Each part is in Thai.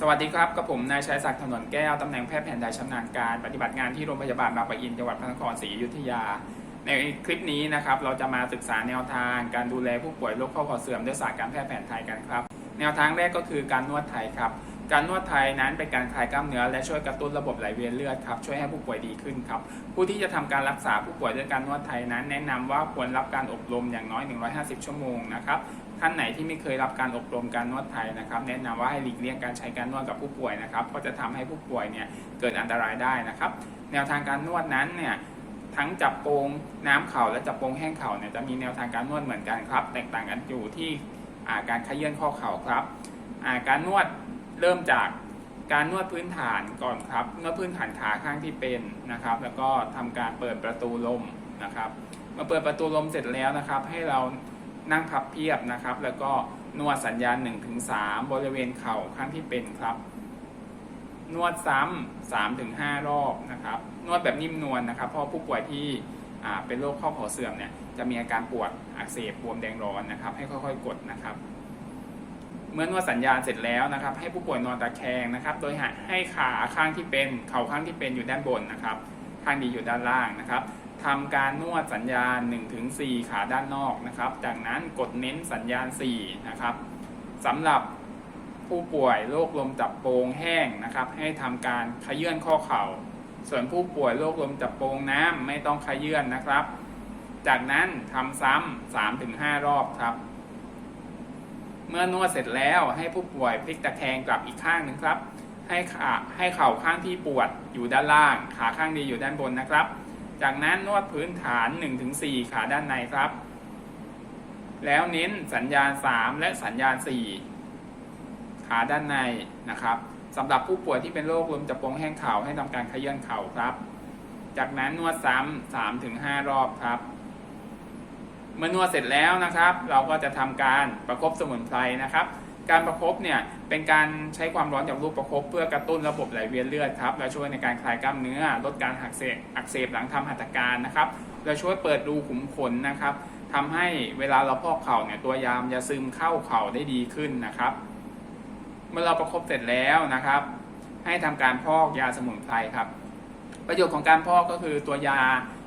สวัสดีครับกับผมนายชัยศักดิ์ถนนแก้วตำแหน่งแพทย์แผนไทยชำนาญการปฏิบัติงานที่โรงพยาบาลบางปะอินจังหวัดพระนครศรีอยุธยา ในคลิปนี้นะครับเราจะมาศึกษาแนวทางการดูแลผู้ป่วยโรคข้อเข่าเสื่อมด้วยศาสตร์การแพทย์แผนไทยกันครับ แนวทางแรกก็คือการนวดไทยครับ การนวดไทยนั้นเป็นการคลายกล้ามเนื้อและช่วยกระตุ้นระบบไหลเวียนเลือดครับช่วยให้ผู้ป่วยดีขึ้นครับผู้ที่จะทำการรักษาผู้ป่วยด้วยการนวดไทยนั้น แนะนำว่าควรรับการอบรมอย่างน้อย 150 ชั่วโมงนะครับท่านไหนที่ไม่เคยรับการอบรมการนวดไทยนะครับ แนะนำว่าให้หลีกเลี่ยงการใช้การนวดกับผู้ป่วยนะครับเพราะจะทำให้ผู้ป่วยเนี่ยเกิดอันตรายได้นะครับ แนวทางการนวดนั้นเนี่ยทั้งจับโปงน้ำเข่าและจับโปงแห้งเข่าเนี่ยจะมีแนวทางการนวดเหมือนกันครับ แตกต่างกันอยู่ที่การขยื่นข้อเข่าครับการนวด เริ่มจากการนวดพื้นฐานก่อนครับนวดพื้นฐานขาข้างที่เป็นนะครับ แล้วก็ทำการเปิดประตูลมนะครับเมื่อเปิดประตูลมเสร็จแล้วนะครับ ให้เรานั่งพับเพียบนะครับ แล้วก็นวดสัญญาณ1-3 บริเวณเข่าข้างที่เป็นครับ นวดซ้ำ3-5 รอบนะครับ นวดแบบนิ่มนวลนะครับ เพราะผู้ป่วยที่เป็นโรคข้อเข่าเสื่อมเนี่ยจะมีอาการปวดอักเสบบวมแดงร้อนนะครับ ให้ค่อยๆ กดนะครับ เมื่อนวดสัญญาณเสร็จแล้วนะครับ ให้ผู้ป่วยนอนตะแคงนะครับ โดยให้ขาข้างที่เป็นเข่าข้างที่เป็นอยู่ด้านบนนะครับ ข้างดีอยู่ด้านล่างนะครับทำการนวดสัญญาณ 1-4 ขาด้านนอกนะครับ จากนั้นกดเน้นสัญญาณ 4 นะครับสำหรับผู้ป่วยโรคลมจับโปงแห้งนะครับ ให้ทำการขยื่นข้อเข่า ส่วนผู้ป่วยโรคลมจับโปงน้ำไม่ต้องขยื่นนะครับ จากนั้นทำซ้ำ3-5 รอบครับ เมื่อนวดเสร็จแล้วให้ผู้ป่วยพลิกตะแคงกลับอีกข้างหนึ่งครับ ให้ขาให้เข่าข้างที่ปวดอยู่ด้านล่าง ขาข้างดีอยู่ด้านบนนะครับ จากนั้นนวดพื้นฐาน 1-4 ขาด้านในครับ แล้วเน้นสัญญาณ 3 และสัญญาณ 4 ขาด้านในนะครับสำหรับผู้ป่วยที่เป็นโรคลมจับโปงแห้งเข่าให้ทำการขยื่นเข่าครับ จากนั้นนวดซ้ำ3-5 รอบครับ เมื่อนวดเสร็จแล้วนะครับ เราก็จะทำการประคบสมุนไพรนะครับ การประคบเนี่ยเป็นการใช้ความร้อนจากลูกประคบเพื่อกระตุ้นระบบไหลเวียนเลือดครับและช่วยในการคลายกล้ามเนื้อ ลดการหักเสบอักเสบหลังทำหัตถการนะครับและช่วยเปิดรูขุมขนนะครับทำให้เวลาเราพอกเข่าเนี่ยตัวยามจะซึมเข้าเข่าได้ดีขึ้นนะครับ เมื่อเราประคบเสร็จแล้วนะครับ ให้ทำการพอกยาสมุนไพรครับ ประโยชน์ของการพอกก็คือตัวยา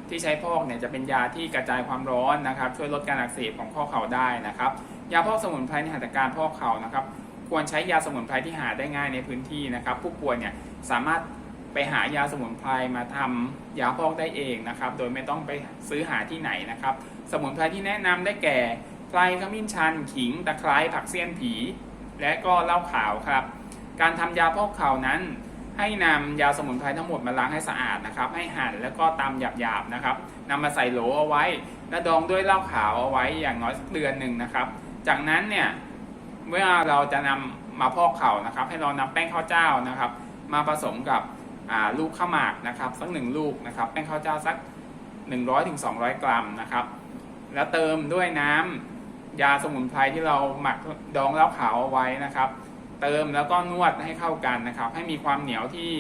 ที่ใช้พอกเนี่ยจะเป็นยาที่กระจายความร้อนนะครับ ช่วยลดการอักเสบของข้อเข่าได้นะครับ ยาพอกสมุนไพรในหัตถการพอกเข่านะครับ ควรใช้ยาสมุนไพรที่หาได้ง่ายในพื้นที่นะครับ ผู้ป่วยเนี่ยสามารถไปหายาสมุนไพรมาทำยาพอกได้เองนะครับ โดยไม่ต้องไปซื้อหาที่ไหนนะครับ สมุนไพรที่แนะนำได้แก่ไพรขมิ้นชัน ขิง ตะไคร้ผักเสี้ยนผี และก็เหล้าขาวครับ การทำยาพอกเข่านั้น ให้นำยาสมุนไพรทั้งหมดมาล้างให้สะอาดนะครับ ให้หั่นแล้วก็ตำหยาบๆนะครับนำมาใส่โหลเอาไว้ และดองด้วยเหล้าขาวเอาไว้อย่างน้อยสักเดือนหนึ่งนะครับ จากนั้นเนี่ยเมื่อเราจะนำมาพอกเข่านะครับ ให้เรานำแป้งข้าวเจ้านะครับ มาผสมกับลูกข้าวหมากนะครับสักหนึ่งลูกนะครับแป้งข้าวเจ้าสัก 100-200 กรัมนะครับ แล้วเติมด้วยน้ำยาสมุนไพรที่เราหมักดองเหล้าขาวเอาไว้นะครับ เติมแล้วก็นวดให้เข้ากันนะครับ ให้มีความเหนียวที่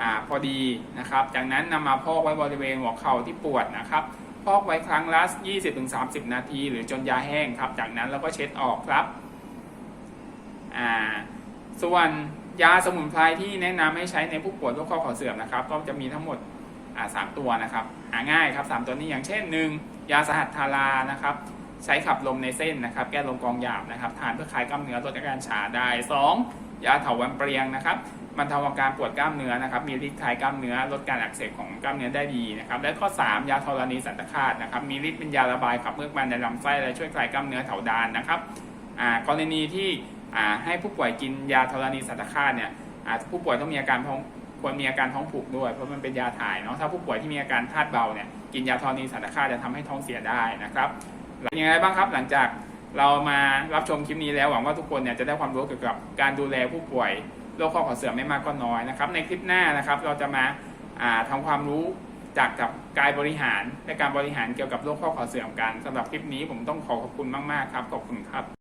อ่าพอดีนะครับ จากนั้นนำมาพอกไว้บริเวณหัวเข่าที่ปวดนะครับ พอกไว้ครั้งละ 20-30 นาที หรือจนยาแห้งครับ จากนั้นเราก็เช็ดออกครับอ่าส่วนยาสมุนไพรที่แนะนำให้ใช้ในผู้ป่วยโรคข้อเข่าเสื่อมนะครับ ก็จะมีทั้งหมดสามตัวนะครับ หาง่ายครับสามตัวนี้อย่างเช่นหนึ่งยาสหัสทารานะครับ ใช้ขับลมในเส้นนะครับ แก้ลมกองหยาบนะครับ ทานเพื่อคลายกล้ามเนื้อลดอาการชาได้ 2. ยาเถาวัลย์เปรียงนะครับบรรเทาอาการปวดกล้ามเนื้อนะครับ มีฤทธิ์คลายกล้ามเนื้อ ลดการอักเสบของกล้ามเนื้อได้ดีนะครับ และข้อ 3 ยาธรณีสันตคาตนะครับ มีฤทธิ์เป็นยาระบายขับเมือกมันในลำไส้และช่วยคลายกล้ามเนื้อเถาดานนะครับอ่ากรณีที่อ่าให้ผู้ป่วยกินยาธรณีสันตคาตเนี่ยอ่าผู้ป่วยต้องมีอาการท้องควรมีอาการท้องผูกด้วย เพราะมันเป็นยาถ่ายเนาะ ถ้าผู้ป่วยที่มีอาการธาตุเบาเนี่ย กินยาธรณีสันตคาตจะทำให้ท้องเสียได้นะครับ หลังยังไงบ้างครับหลังจากเรามารับชมคลิปนี้แล้วหวังว่าทุกคนเนี่ยจะได้ความรู้เกี่ยวกับการดูแลผู้ป่วยโรคข้อขอเสื่อมไม่มากก็น้อยนะครับ ในคลิปหน้านะครับเราจะมาาทำความรู้จากกับกายบริหารและการบริหารเกี่ยวกับโรคข้อขอเสื่อมกันสำหรับคลิปนี้ผมต้องขอขอบคุณมากๆครับขอบคุณครับ